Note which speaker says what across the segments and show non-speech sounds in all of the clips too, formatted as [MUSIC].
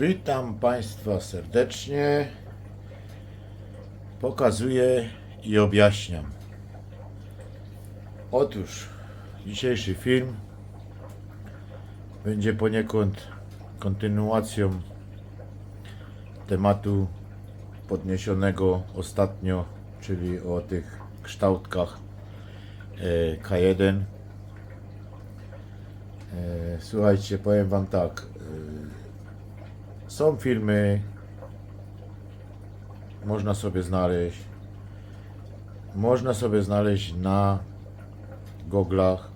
Speaker 1: Witam Państwa serdecznie. Pokazuję i objaśniam. Otóż dzisiejszy film będzie poniekąd kontynuacją tematu podniesionego ostatnio, czyli o tych kształtkach e, K1. E, Słuchajcie, powiem Wam tak. Są filmy, można sobie znaleźć, można sobie znaleźć na goglach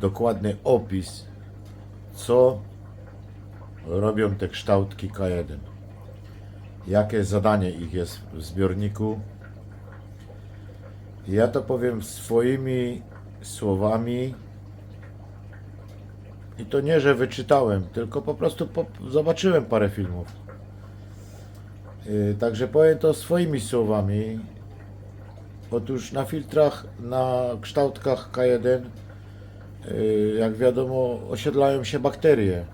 Speaker 1: dokładny opis, co robią te kształtki K1. Jakie zadanie ich jest w zbiorniku. Ja to powiem swoimi słowami, i to nie, że wyczytałem, tylko po prostu po, zobaczyłem parę filmów. Yy, także powiem to swoimi słowami. Otóż na filtrach, na kształtkach K1, yy, jak wiadomo, osiedlają się bakterie.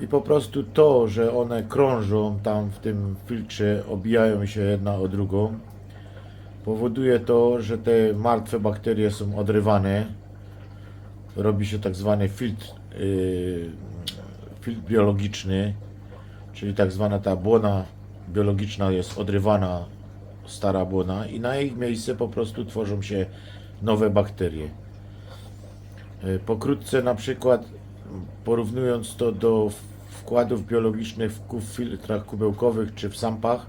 Speaker 1: I po prostu to, że one krążą tam w tym filtrze, obijają się jedna o drugą, powoduje to, że te martwe bakterie są odrywane robi się tak zwany filtr, yy, filtr biologiczny, czyli tak zwana ta błona biologiczna jest odrywana, stara błona i na ich miejsce po prostu tworzą się nowe bakterie. Yy, Pokrótce na przykład porównując to do wkładów biologicznych w filtrach kubełkowych czy w sampach,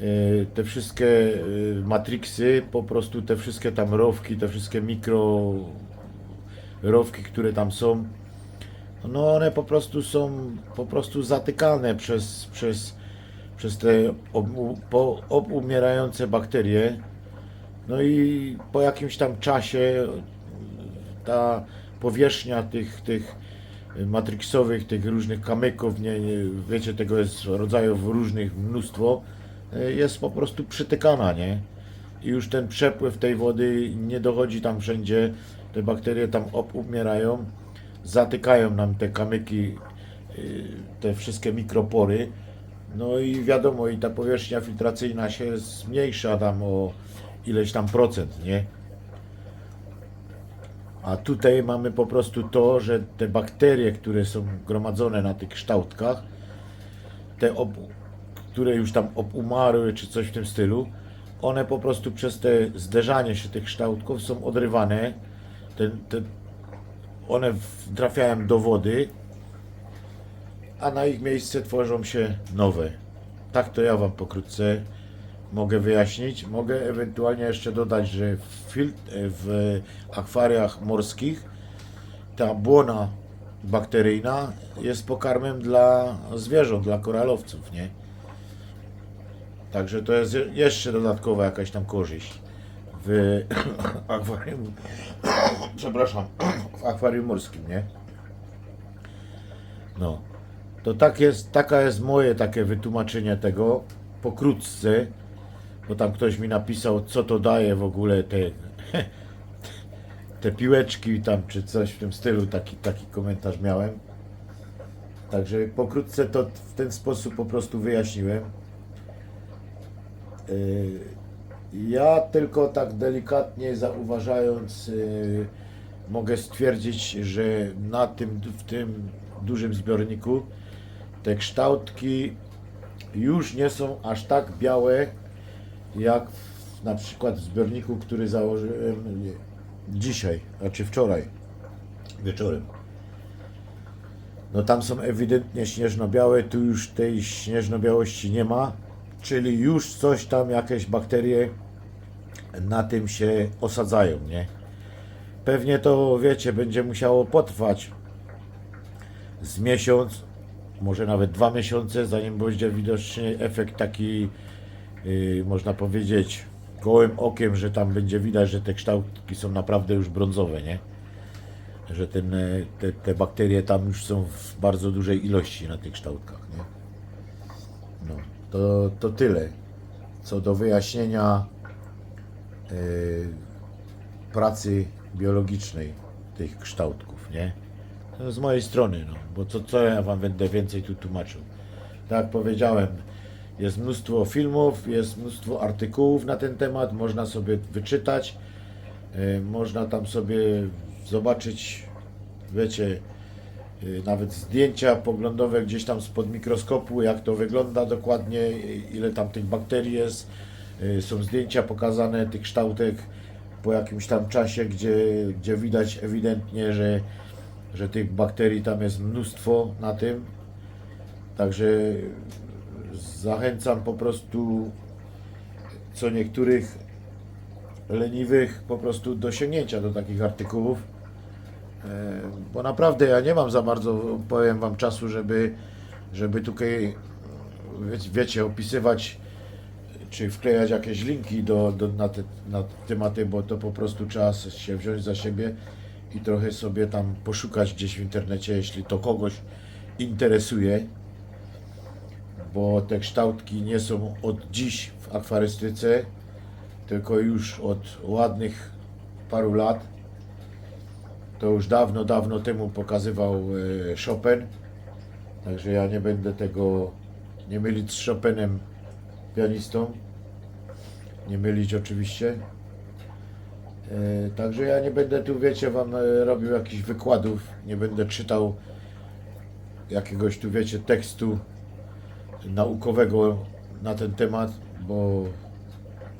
Speaker 1: yy, te wszystkie yy, matriksy, po prostu te wszystkie tam rowki, te wszystkie mikro rowki, które tam są, no one po prostu są po prostu zatykane przez, przez, przez te obumierające bakterie. No i po jakimś tam czasie ta powierzchnia tych, tych matriksowych, tych różnych kamyków, nie, nie, wiecie, tego jest rodzajów różnych mnóstwo, e, jest po prostu przytykana, nie? I już ten przepływ tej wody nie dochodzi tam wszędzie, te bakterie tam obumierają, zatykają nam te kamyki, y, te wszystkie mikropory, no i wiadomo, i ta powierzchnia filtracyjna się zmniejsza tam o ileś tam procent, nie? A tutaj mamy po prostu to, że te bakterie, które są gromadzone na tych kształtkach, te, które już tam obumarły czy coś w tym stylu, one po prostu przez te zderzanie się tych kształtków są odrywane. Te, te, one trafiają do wody, a na ich miejsce tworzą się nowe. Tak to ja Wam pokrótce mogę wyjaśnić. Mogę ewentualnie jeszcze dodać, że w, w akwariach morskich ta błona bakteryjna jest pokarmem dla zwierząt, dla koralowców, nie? Także to jest je- jeszcze dodatkowa jakaś tam korzyść w [COUGHS] akwarium, [COUGHS] przepraszam, [COUGHS] w akwarium morskim, nie? No, to tak jest, taka jest moje takie wytłumaczenie tego, pokrótce, bo tam ktoś mi napisał, co to daje w ogóle te, te piłeczki tam, czy coś w tym stylu, taki, taki komentarz miałem. Także pokrótce to w ten sposób po prostu wyjaśniłem. Yy, Ja tylko tak delikatnie zauważając, yy, mogę stwierdzić, że na tym, w tym dużym zbiorniku te kształtki już nie są aż tak białe, jak w, na przykład w zbiorniku, który założyłem nie, dzisiaj, znaczy wczoraj wieczorem. No tam są ewidentnie śnieżno-białe, tu już tej śnieżno-białości nie ma, czyli już coś tam, jakieś bakterie na tym się osadzają, nie? Pewnie to, wiecie, będzie musiało potrwać z miesiąc, może nawet dwa miesiące, zanim będzie widoczny efekt taki, yy, można powiedzieć, gołym okiem, że tam będzie widać, że te kształtki są naprawdę już brązowe, nie? Że ten, e, te, te bakterie tam już są w bardzo dużej ilości na tych kształtkach, nie? No, to, to tyle. Co do wyjaśnienia yy, pracy biologicznej tych kształtków, nie? No, Z mojej strony, no, bo co, co ja wam będę więcej tu tłumaczył. Tak jak powiedziałem, jest mnóstwo filmów, jest mnóstwo artykułów na ten temat, można sobie wyczytać, y, można tam sobie zobaczyć, wiecie, nawet zdjęcia poglądowe gdzieś tam spod mikroskopu, jak to wygląda dokładnie, y, ile tam tych bakterii jest. Y, Są zdjęcia pokazane tych kształtek po jakimś tam czasie, gdzie, gdzie widać ewidentnie, że, że tych bakterii tam jest mnóstwo na tym. Także zachęcam po prostu co niektórych leniwych po prostu do sięgnięcia do takich artykułów. E, Bo naprawdę ja nie mam za bardzo, powiem Wam, czasu, żeby, żeby tutaj, wiecie, opisywać czy wklejać jakieś linki do, do, na, te, na te tematy, bo to po prostu trzeba się wziąć za siebie i trochę sobie tam poszukać gdzieś w internecie, jeśli to kogoś interesuje, bo te kształtki nie są od dziś w akwarystyce, tylko już od ładnych paru lat. To już dawno, dawno temu pokazywał e, Chopin, także ja nie będę tego nie mylić z Chopinem pianistą. Nie mylić oczywiście. E, Także ja nie będę tu, wiecie, wam e, robił jakichś wykładów, nie będę czytał jakiegoś tu, wiecie, tekstu naukowego na ten temat, bo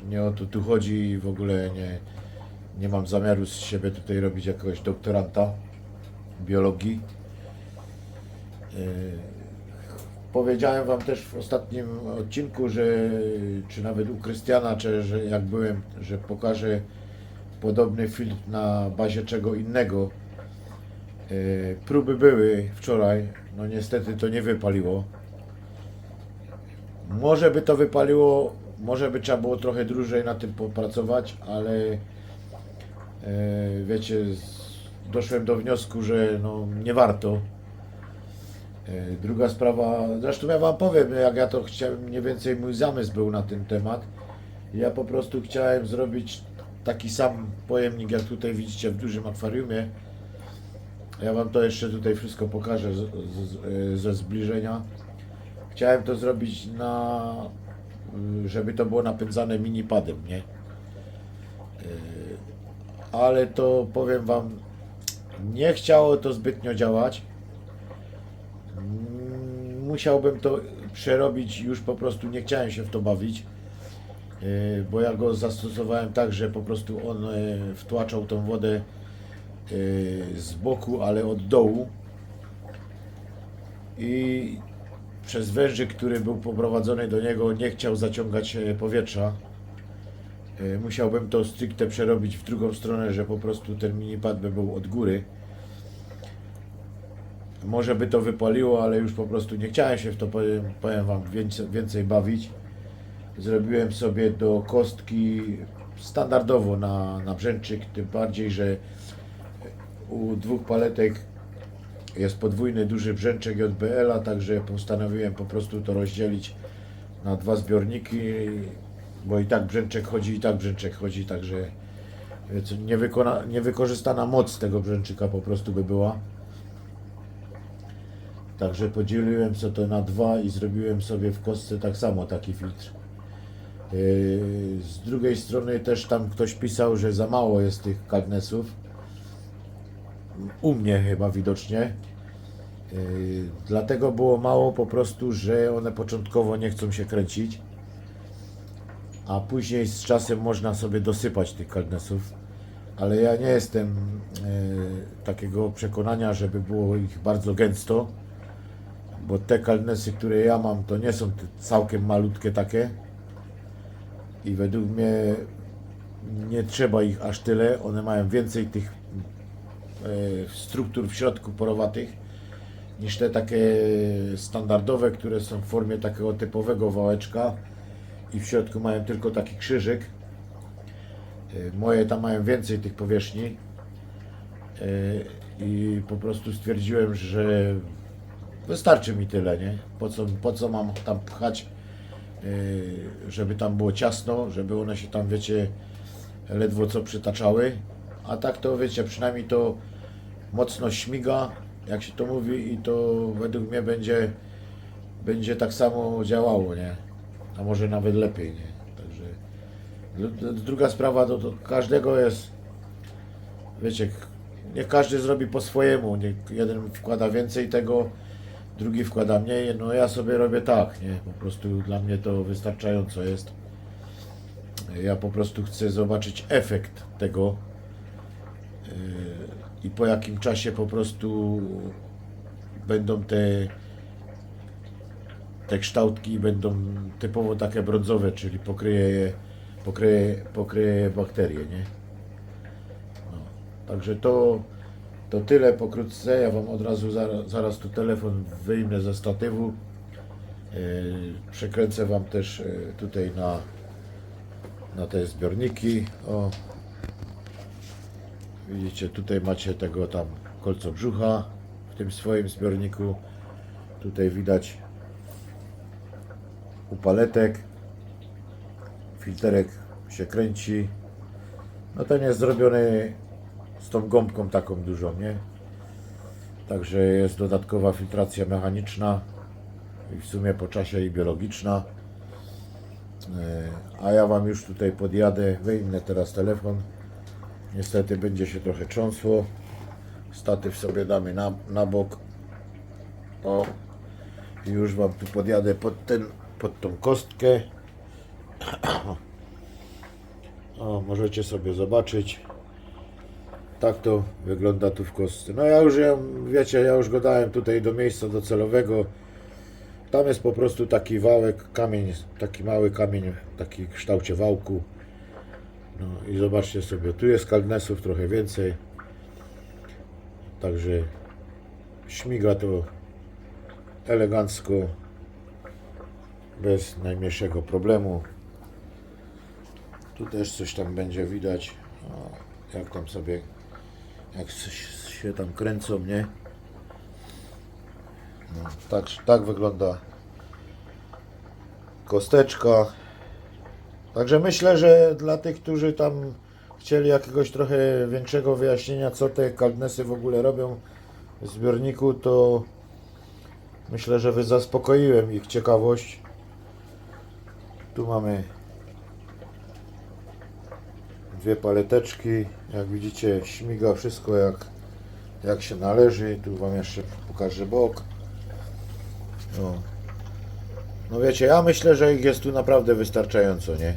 Speaker 1: nie o to tu chodzi i w ogóle nie, nie mam zamiaru z siebie tutaj robić jakiegoś doktoranta biologii. E, Powiedziałem Wam też w ostatnim odcinku, że czy nawet u Krystiana, czy że jak byłem, że pokażę podobny filtr na bazie czego innego. E, Próby były wczoraj, no niestety to nie wypaliło. Może by to wypaliło, może by trzeba było trochę dłużej na tym popracować, ale wiecie, z- doszłem do wniosku, że no nie warto. E, Druga sprawa, zresztą ja Wam powiem, jak ja to chciałem, mniej więcej mój zamysł był na ten temat. Ja po prostu chciałem zrobić taki sam pojemnik, jak tutaj widzicie w dużym akwariumie. Ja Wam to jeszcze tutaj wszystko pokażę z, z, e, ze zbliżenia. Chciałem to zrobić na, żeby to było napędzane minipadem, nie? E, Ale to powiem Wam, nie chciało to zbytnio działać. Mm, musiałbym to przerobić, już po prostu nie chciałem się w to bawić, yy, bo ja go zastosowałem tak, że po prostu on yy, wtłaczał tą wodę yy, z boku, ale od dołu i przez wężyk, który był poprowadzony do niego, nie chciał zaciągać e, powietrza. Yy, Musiałbym to stricte przerobić w drugą stronę, że po prostu ten minipad by był od góry. Może by to wypaliło, ale już po prostu nie chciałem się w to, powiem, powiem Wam, więcej, więcej bawić. Zrobiłem sobie do kostki standardowo na, na brzęczyk, tym bardziej, że u dwóch paletek jest podwójny duży brzęczek JBL-a, także postanowiłem po prostu to rozdzielić na dwa zbiorniki, bo i tak brzęczek chodzi, i tak brzęczek chodzi, także niewykona, niewykorzystana moc tego brzęczyka po prostu by była. Także podzieliłem sobie to na dwa i zrobiłem sobie w kostce tak samo taki filtr. Yy, Z drugiej strony też tam ktoś pisał, że za mało jest tych kadnesów. U mnie chyba widocznie. Yy, Dlatego było mało po prostu, że one początkowo nie chcą się kręcić. A później z czasem można sobie dosypać tych kadnesów. Ale ja nie jestem yy, takiego przekonania, żeby było ich bardzo gęsto bo te kalnesy, które ja mam, to nie są całkiem malutkie takie. I według mnie nie trzeba ich aż tyle, one mają więcej tych e, struktur w środku porowatych niż te takie standardowe, które są w formie takiego typowego wałeczka i w środku mają tylko taki krzyżyk. E, Moje tam mają więcej tych powierzchni e, i po prostu stwierdziłem, że Wystarczy mi tyle, nie? Po co, po co mam tam pchać, yy, żeby tam było ciasno, żeby one się tam, wiecie, ledwo co przytaczały. A tak to, wiecie, przynajmniej to mocno śmiga jak się to mówi, i to według mnie będzie, będzie tak samo działało, nie? A może nawet lepiej, nie? Także dru- druga sprawa, to, to każdego jest, wiecie, nie każdy zrobi po swojemu, nie, jeden wkłada więcej tego, drugi wkłada mniej, no ja sobie robię tak, nie? Po prostu dla mnie to wystarczająco jest. Ja po prostu chcę zobaczyć efekt tego yy, i po jakim czasie po prostu będą te te kształtki będą typowo takie brązowe, czyli pokryje je, pokryje, pokryje je bakterie, nie? No, także to, to tyle pokrótce. Ja Wam od razu zaraz, zaraz tu telefon wyjmę ze statywu. Yy, przekręcę Wam też yy, tutaj na, na te zbiorniki. O, widzicie, tutaj macie tego tam kolco brzucha w tym swoim zbiorniku. Tutaj widać upaletek. Filterek się kręci. No ten jest zrobiony z tą gąbką taką dużą, nie? Także jest dodatkowa filtracja mechaniczna i w sumie po czasie i biologiczna. E, A ja Wam już tutaj podjadę, wyjmę teraz telefon. Niestety będzie się trochę trząsło. Statyw sobie damy na, na bok. O, już Wam tu podjadę pod, ten, pod tą kostkę. [CLEARS THROAT] O, możecie sobie zobaczyć. Tak to wygląda tu w kostce. No ja już wiecie, ja już go dałem tutaj do miejsca docelowego. Tam jest po prostu taki wałek, kamień, taki mały kamień, taki w kształcie wałku. No i zobaczcie sobie, tu jest kaldnesów trochę więcej. Także śmiga to elegancko, bez najmniejszego problemu. Tu też coś tam będzie widać, o, jak tam sobie, jak się tam kręcą, nie? No, tak, tak wygląda kosteczka. Także myślę, że dla tych, którzy tam chcieli jakiegoś trochę większego wyjaśnienia, co te kaldnesy w ogóle robią w zbiorniku, to myślę, że wy zaspokoiłem ich ciekawość. Tu mamy dwie paleteczki. Jak widzicie, śmiga wszystko jak, jak się należy. Tu wam jeszcze pokażę bok. O. No wiecie, ja myślę, że ich jest tu naprawdę wystarczająco, nie?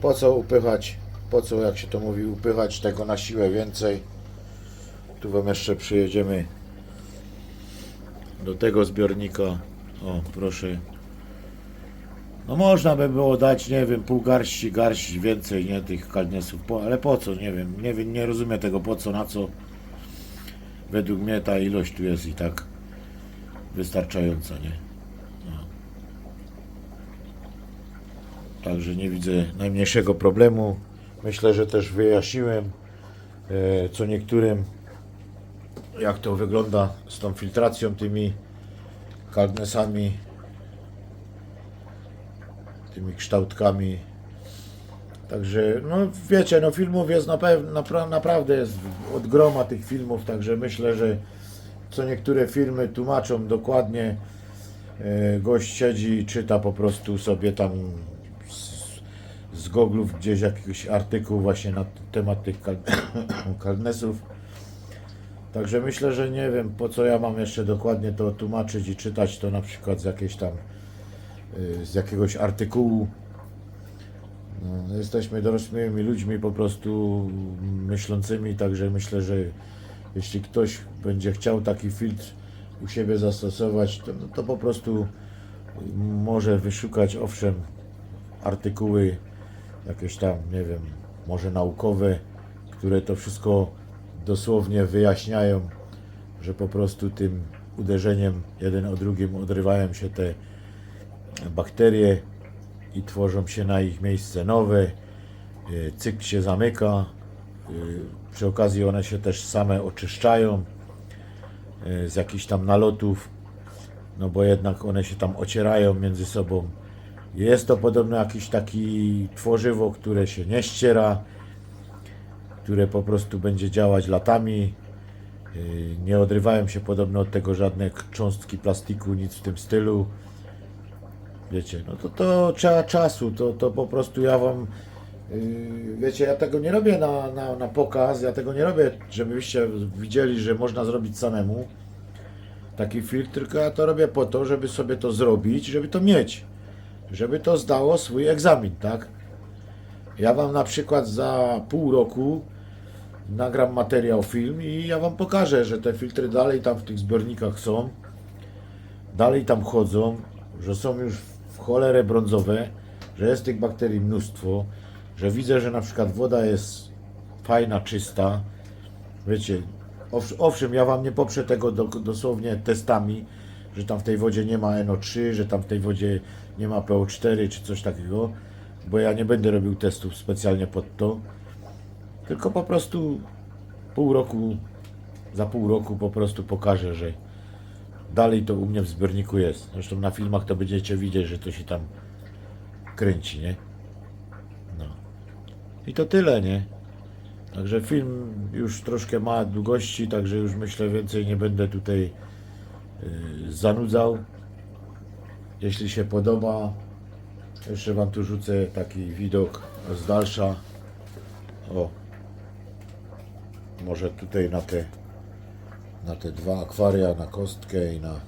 Speaker 1: Po co upychać, po co, jak się to mówi, upychać tego na siłę więcej? Tu wam jeszcze przyjedziemy do tego zbiornika. O, proszę. No można by było dać, nie wiem, pół garści, garść więcej, nie, tych kaldnesów, po, ale po co, nie wiem, nie wiem, nie rozumiem tego po co, na co. Według mnie ta ilość tu jest i tak wystarczająca, nie? Także nie widzę najmniejszego problemu. Myślę, że też wyjaśniłem e, co niektórym, jak to wygląda z tą filtracją, tymi kaldnesami, tymi kształtkami. Także, no wiecie, no filmów jest na pewno, napra naprawdę jest od groma tych filmów, także myślę, że co niektóre filmy tłumaczą dokładnie. E, Gość siedzi i czyta po prostu sobie tam z, z goglów gdzieś jakiś artykuł właśnie na temat tych kal [COUGHS] kaldnesów. Także myślę, że nie wiem po co ja mam jeszcze dokładnie to tłumaczyć i czytać to na przykład z jakiejś tam z jakiegoś artykułu. No, jesteśmy dorosłymi ludźmi po prostu myślącymi, także myślę, że jeśli ktoś będzie chciał taki filtr u siebie zastosować, to, no to po prostu może wyszukać owszem artykuły jakieś tam, nie wiem, może naukowe, które to wszystko dosłownie wyjaśniają, że po prostu tym uderzeniem jeden o drugim odrywają się te bakterie i tworzą się na ich miejsce nowe. Y, Cykl się zamyka. y, Przy okazji one się też same oczyszczają y, z jakichś tam nalotów, no bo jednak one się tam ocierają między sobą. Jest to podobno jakiś taki tworzywo, które się nie ściera, które po prostu będzie działać latami Nie odrywają się podobno od tego żadne cząstki plastiku, nic w tym stylu. Wiecie, no to, to trzeba czasu, to, to po prostu ja wam, yy, wiecie, ja tego nie robię na, na, na pokaz, ja tego nie robię, żebyście widzieli, że można zrobić samemu taki filtr, tylko ja to robię po to, żeby sobie to zrobić, żeby to mieć, żeby to zdało swój egzamin, tak? Ja wam na przykład za pół roku nagram materiał, film i ja wam pokażę, że te filtry dalej tam w tych zbiornikach są, dalej tam chodzą, że są już w cholerę brązowe, że jest tych bakterii mnóstwo, że widzę, że na przykład woda jest fajna, czysta. Wiecie, owsz- owszem, ja wam nie poprze tego do, dosłownie testami, że tam w tej wodzie nie ma NO3, że tam w tej wodzie nie ma PO4 czy coś takiego, bo ja nie będę robił testów specjalnie pod to. Tylko po prostu pół roku, za pół roku po prostu pokażę, że dalej to u mnie w zbiorniku jest. Zresztą na filmach to będziecie widzieć, że to się tam kręci, nie? No. I to tyle, nie? Także film już troszkę ma długości, także już myślę więcej nie będę tutaj yy, zanudzał. Jeśli się podoba, jeszcze Wam tu rzucę taki widok z dalsza. O, może tutaj na te, na te dwa akwaria, na kostkę i na...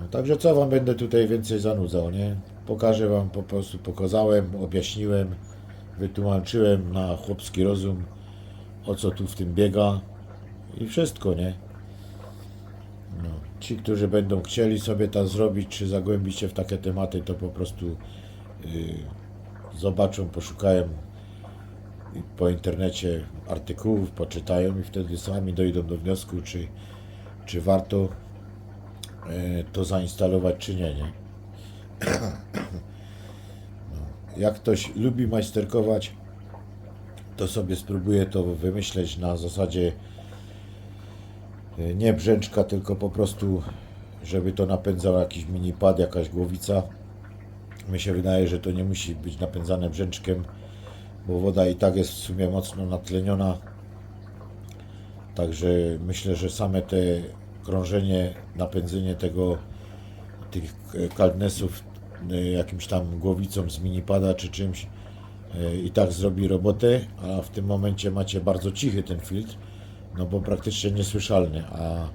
Speaker 1: No, także co Wam będę tutaj więcej zanudzał, nie? Pokażę Wam, po prostu pokazałem, objaśniłem, wytłumaczyłem na chłopski rozum, o co tu w tym biega i wszystko, nie? No, ci, którzy będą chcieli sobie to zrobić, czy zagłębić się w takie tematy, to po prostu yy, zobaczą, poszukają po internecie artykułów, poczytają i wtedy sami dojdą do wniosku, czy, czy warto e, to zainstalować, czy nie, nie? [CLEARS THROAT] No, jak ktoś lubi majsterkować, to sobie spróbuje to wymyśleć na zasadzie e, nie brzęczka, tylko po prostu, żeby to napędzał jakiś mini pad, jakaś głowica. Mi się wydaje, że to nie musi być napędzane brzęczkiem, bo woda i tak jest w sumie mocno natleniona. Także myślę, że same te krążenie, napędzenie tego, tych kaldnesów e, jakimś tam głowicą z minipada czy czymś e, i tak zrobi robotę, a w tym momencie macie bardzo cichy ten filtr, no bo praktycznie niesłyszalny, a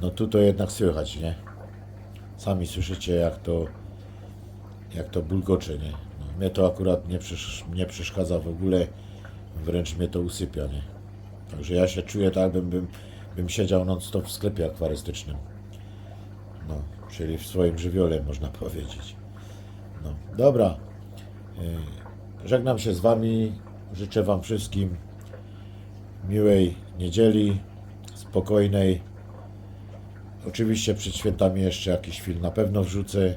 Speaker 1: no tu to jednak słychać, nie? Sami słyszycie jak to jak to bulgocze, nie? Mnie to akurat nie, przesz- nie przeszkadza w ogóle, wręcz mnie to usypia, nie? Także ja się czuję tak, bym, bym, bym siedział non-stop w sklepie akwarystycznym. No, czyli w swoim żywiole, można [LAUGHS] powiedzieć. No, dobra. Yy, Żegnam się z Wami. Życzę Wam wszystkim miłej niedzieli, spokojnej. Oczywiście przed świętami jeszcze jakiś film na pewno wrzucę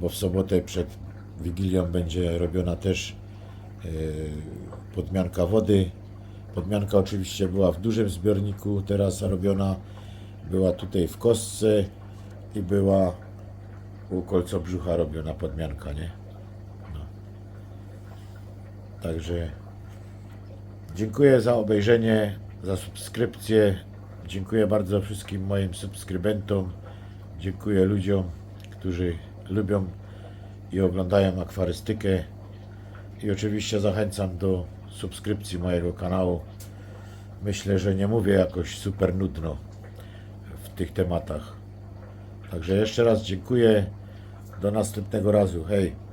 Speaker 1: bo w sobotę przed Wigilią będzie robiona też e, podmianka wody. Podmianka oczywiście była w dużym zbiorniku, teraz robiona była tutaj w kostce i była u kolcobrzucha robiona podmianka, nie? No. Także dziękuję za obejrzenie, za subskrypcję. Dziękuję bardzo wszystkim moim subskrybentom. Dziękuję ludziom, którzy lubią i oglądają akwarystykę. I oczywiście zachęcam do subskrypcji mojego kanału. Myślę, że nie mówię jakoś super nudno w tych tematach. Także jeszcze raz dziękuję. Do następnego razu. Hej!